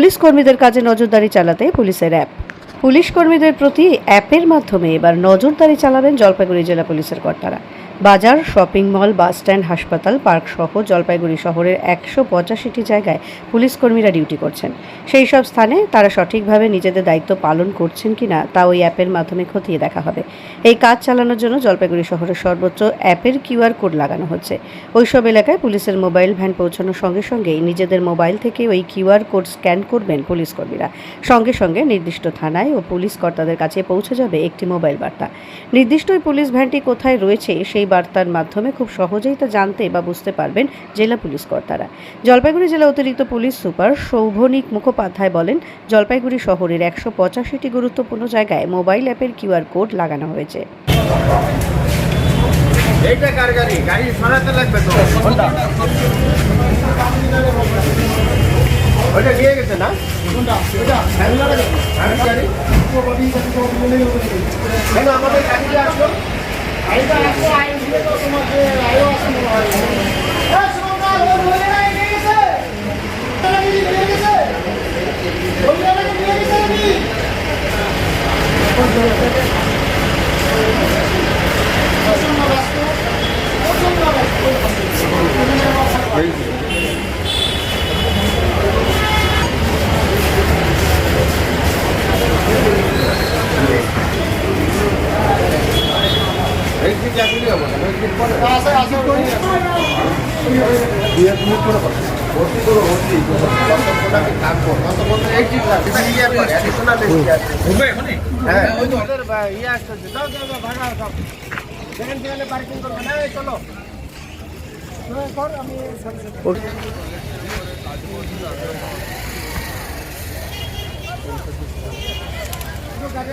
Police কর্মীদের কাজে নজরদারি চালাতে পুলিশের অ্যাপ। পুলিশ কর্মীদের প্রতি অ্যাপের মাধ্যমে এবার নজরদারি চালাবেন জলপাইগুড়ি জেলা পুলিশের কর্তারা। বাজার, শপিং মল, বাস স্ট্যান্ড, হাসপাতাল, পার্ক সহ জলপাইগুড়ি শহরের একশো পঁচাশিটি জায়গায় পুলিশ কর্মীরা ডিউটি করছেন। সেই সব স্থানে তারা সঠিকভাবে নিজেদের দায়িত্ব পালন করছেন কিনা তা ওই অ্যাপের মাধ্যমে খতিয়ে দেখা হবে। এই কাজ চালানোর জন্য জলপাইগুড়ি শহরের সর্বোচ্চ অ্যাপের কিউআর কোড লাগানো হচ্ছে। ওইসব এলাকায় পুলিশের মোবাইল ভ্যান পৌঁছানোর সঙ্গে সঙ্গেই নিজেদের মোবাইল থেকে ওই কিউআর কোড স্ক্যান করবেন পুলিশ কর্মীরা। সঙ্গে সঙ্গে নির্দিষ্ট থানায় ও পুলিশ কর্তাদের কাছে পৌঁছে যাবে একটি মোবাইল বার্তা। নির্দিষ্ট ওই পুলিশ ভ্যানটি কোথায় রয়েছে সেই বার্তার মাধ্যমে খুব সহজেই তা জানতে বা বুঝতে পারবেন জেলা পুলিশ কর্তারা জলপাইগুড়ি জেলা অতিরিক্ত পুলিশ সুপার সৌভনিক মুখোপাধ্যায় বলেন জলপাইগুড়ি শহরের একশো পঁচাশিটি গুরুত্বপূর্ণ জায়গায় মোবাইল অ্যাপের কিউআর কোড লাগানো হয়েছে এইটা কার গাড়ি গাড়ি সরাতে লাগবে তো কোনটা ওইটা দিয়ে গেছে না কোনটা ওইটা গাড়ি কেন আমাদের গাড়ি আসলো তোমাকে Parking করবে না এই চলো। কর আমি হ্যাঁ কাকা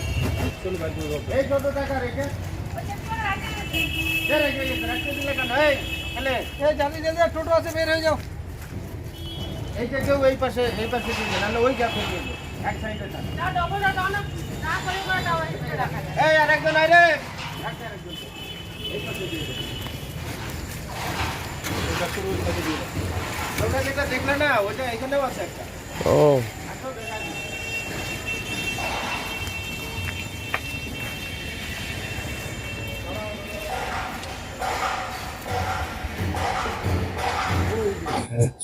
এই ছোট টাকা রেখে এ রেখে গেছে, রাখতে দিলে কেন? এই, খেলে। এই জানি যে যে টোটো আছে বের হয়ে যাও এই যে কেউ এই পাশে এই পাশে দিবে নাহলে ওই গ্যাপে দিয়ে দেবে। এক সাইডে থাক। এই আর একজন আয় রে রাখতে আরেকজন। এই পাশে দিয়ে দেবে। এই পাশে ওই পাশে দিয়ে দেবে। ওটা যেটা দেখলে না ওটা এখানেও আছে একটা আসো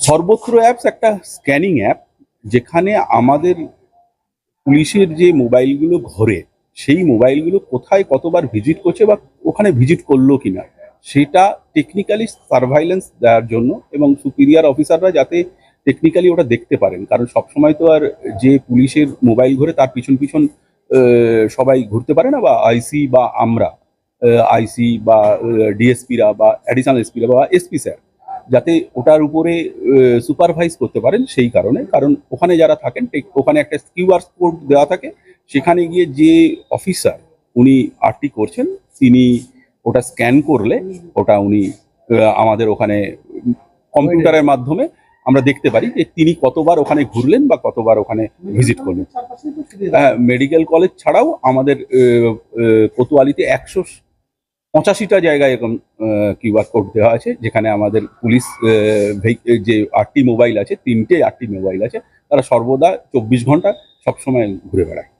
সর্বত্র অ্যাপস একটা স্ক্যানিং অ্যাপ যেখানে আমাদের পুলিশের যে মোবাইলগুলো ঘরে, সেই মোবাইলগুলো কোথায় কতবার ভিজিট করছে বা ওখানে ভিজিট করল কিনা, সেটা টেকনিক্যালি সার্ভাইলেন্স দেওয়ার জন্য এবং সুপিরিয়ার অফিসাররা যাতে টেকনিক্যালি ওটা দেখতে পারেন। কারণ সবসময় তো আর যে পুলিশের মোবাইল ঘরে, তার পিছন পিছন সবাই ঘুরতে পারে না বা আইসি বা আমরা আইসি বা ডিএসপিরা বা অ্যাডিশনাল এসপিরা বা এসপি স্যার যাতে ওটার উপরে সুপারভাইজ করতে পারেন সেই কারণে। কারণ ওখানে যারা থাকেন ওখানে একটা কিউআর কোড দেওয়া থাকে সেখানে গিয়ে যে অফিসার উনি আরটি করছেন তিনি ওটা স্ক্যান করলে ওটা উনি আমাদের ওখানে কম্পিউটারের মাধ্যমে আমরা দেখতে পারি যে তিনি কতবার ওখানে ঘুরলেন বা কতবার ওখানে ভিজিট করলেন। হ্যাঁ মেডিকেল কলেজ ছাড়াও আমাদের কোতোয়ালিতে একশো পঁচাশিটা জায়গায় এরকম কিউআর কোড দেওয়া আছে, যেখানে আমাদের পুলিশ যে আটটি মোবাইল আছে, তিনটে আটটি মোবাইল আছে, তারা সর্বদা চব্বিশ ঘণ্টা সবসময় ঘুরে বেড়ায়।